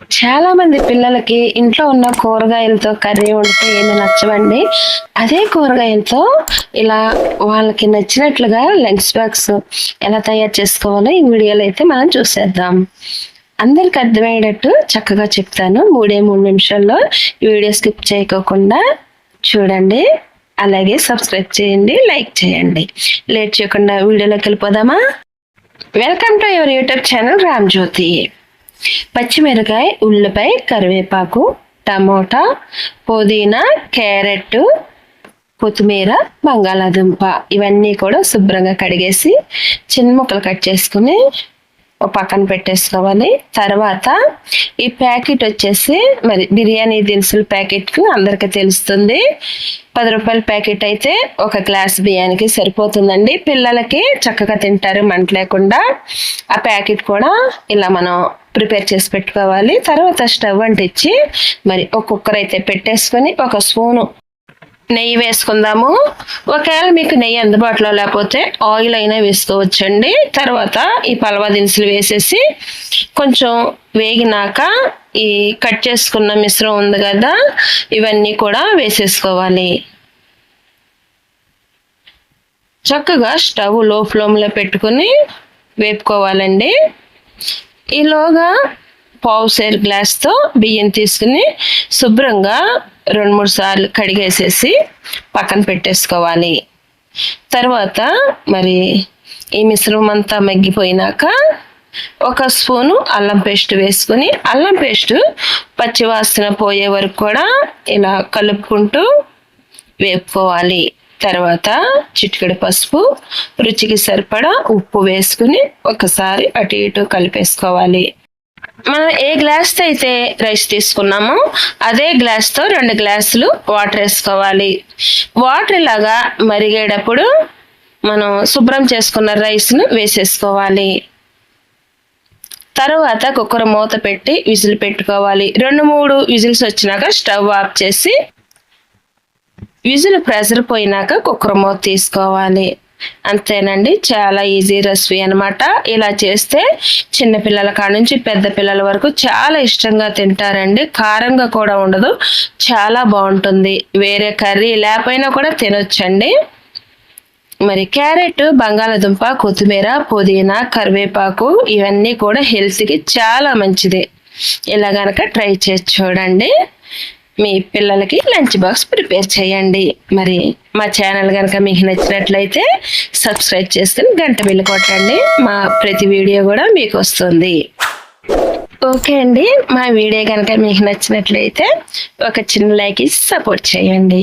చాలా మంది పిల్లలకి ఇంట్లో ఉన్న కూరగాయలతో కర్రీ వండితే ఏమి నచ్చవండి. అదే కూరగాయలతో ఇలా వాళ్ళకి నచ్చినట్లుగా లెగ్స్ బాక్స్ ఎలా తయారు చేసుకోవాలో ఈ వీడియోలో అయితే మనం చూసేద్దాం. అందరికి అర్థమయ్యేటట్టు చక్కగా చెప్తాను. మూడే మూడు నిమిషాల్లో ఈ వీడియో స్కిప్ చేయకోకుండా చూడండి. అలాగే సబ్స్క్రైబ్ చేయండి లైక్ చేయండి. లేట్ చేయకుండా వీడియోలోకి వెళ్ళిపోదామా? Welcome to your YouTube channel Ram Jyothi. పచ్చిమిరకాయ ఉల్లిపాయ కరివేపాకు టమోటా పుదీనా క్యారెట్ కొత్తిమీర బంగాళాదుంప ఇవన్నీ కూడా శుభ్రంగా కడిగేసి చిన్న ముక్కలు కట్ చేసుకుని పక్కన పెట్టేసుకోవాలి. తర్వాత ఈ ప్యాకెట్ వచ్చేసి మరి బిర్యానీ దినుసుల ప్యాకెట్కి అందరికీ తెలుస్తుంది. పది రూపాయల ప్యాకెట్ అయితే ఒక గ్లాస్ బియ్యానికి సరిపోతుందండి. పిల్లలకి చక్కగా తింటారు మంట లేకుండా. ఆ ప్యాకెట్ కూడా ఇలా మనం ప్రిపేర్ చేసి పెట్టుకోవాలి. తర్వాత స్టవ్ అంటించి మరి ఒక కుక్కర్ అయితే పెట్టేసుకొని ఒక స్పూను నెయ్యి వేసుకుందాము. ఒకవేళ మీకు నెయ్యి అందుబాటులో లేకపోతే ఆయిల్ అయినా వేసుకోవచ్చండి. తర్వాత ఈ పలవా దినుసులు వేసేసి కొంచెం వేగినాక ఈ కట్ చేసుకున్న మిశ్రమం ఉంది కదా ఇవన్నీ కూడా వేసేసుకోవాలి. చక్కగా స్టవ్లో ఫ్లేమ్లో పెట్టుకుని వేపుకోవాలండి. ఈలోగా పావు సేర్ గ్లాస్తో బియ్యం తీసుకుని శుభ్రంగా రెండు మూడు సార్లు కడిగేసేసి పక్కన పెట్టేసుకోవాలి. తర్వాత మరి ఈ మిశ్రమం అంతా మగ్గిపోయినాక ఒక స్పూను అల్లం పేస్ట్ వేసుకుని అల్లం పేస్ట్ పచ్చివాసన పోయే వరకు కూడా ఇలా కలుపుకుంటూ వేపుకోవాలి. తర్వాత చిటికెడు పసుపు రుచికి సరిపడా ఉప్పు వేసుకుని ఒకసారి అటు ఇటు కలిపేసుకోవాలి. మనం ఏ గ్లాస్తో అయితే రైస్ తీసుకున్నామో అదే గ్లాస్తో రెండు గ్లాసులు వాటర్ వేసుకోవాలి. వాటర్ ఇలాగా మరిగేటప్పుడు మనం శుభ్రం చేసుకున్న రైస్ను వేసేసుకోవాలి. తర్వాత కుక్కర్ మూత పెట్టి విజిల్ పెట్టుకోవాలి. రెండు మూడు విజిల్స్ వచ్చినాక స్టవ్ ఆఫ్ చేసి విజిల్ ప్రెషర్ పోయినాక కుక్కర్ మూత తీసుకోవాలి. అంతేనండి. చాలా ఈజీ రెసిపీ అనమాట ఇలా చేస్తే చిన్నపిల్లల కాడ నుంచి పెద్ద పిల్లల వరకు చాలా ఇష్టంగా తింటారండి. కారంగా కూడా ఉండదు. చాలా బాగుంటుంది. వేరే కర్రీ లేకపోయినా కూడా తినొచ్చండి. మరి క్యారెట్ బంగాళదుంప కొత్తిమీర పుదీనా కరివేపాకు ఇవన్నీ కూడా హెల్త్కి చాలా మంచిది. ఇలా గనక ట్రై చేసి చూడండి. మీ పిల్లలకి లంచ్ బాక్స్ ప్రిపేర్ చేయండి. మరి మా ఛానల్ కనుక మీకు నచ్చినట్లయితే సబ్స్క్రైబ్ చేసుకుని గంట బిల్లు కొట్టండి. మా ప్రతి వీడియో కూడా మీకు వస్తుంది. ఓకే అండి. మా వీడియో కనుక మీకు నచ్చినట్లయితే ఒక చిన్న లైక్ ఇచ్చి సపోర్ట్ చేయండి.